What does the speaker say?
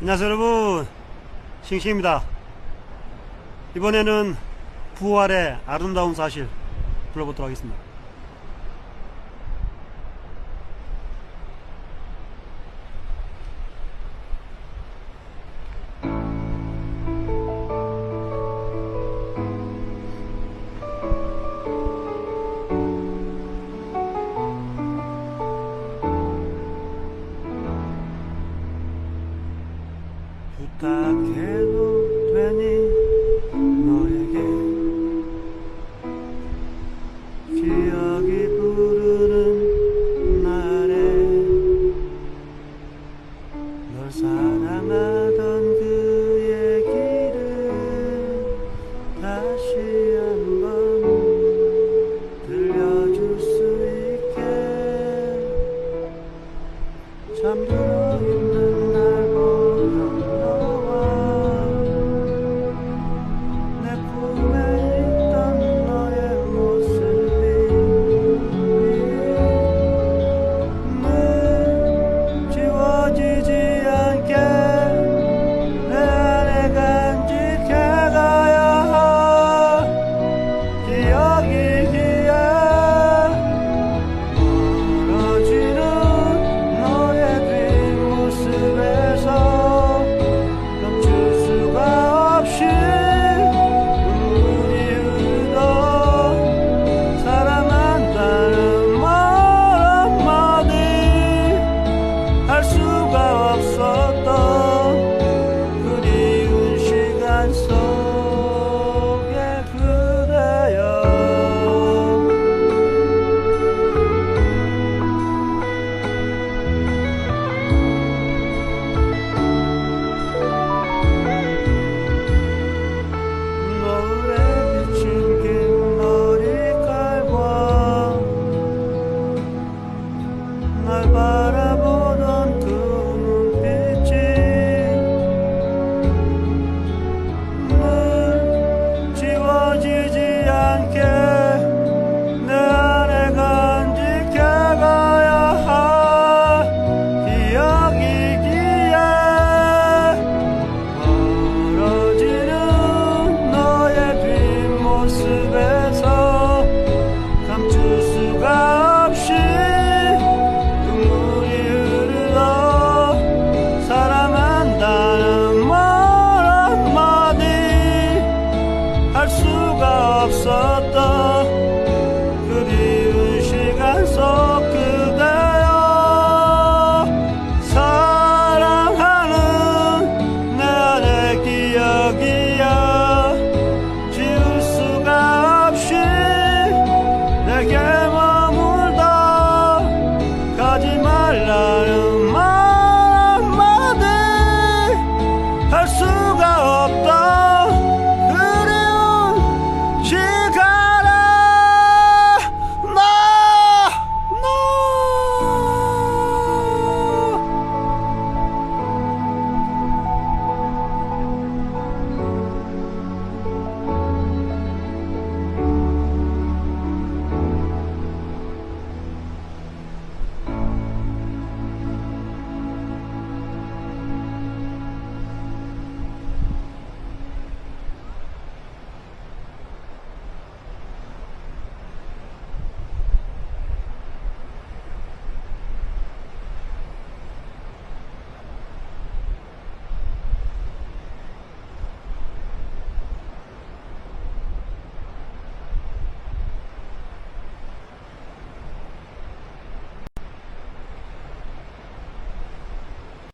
안녕하세요 여러분. 싱싱입니다. 이번에는 부활의 아름다운 사실 불러보도록 하겠습니다 부탁해도 되니 너에게? 기억이 부르는 날에 널 사랑하던 그 얘기를 다시 한번 들려줄 수 있게. 있는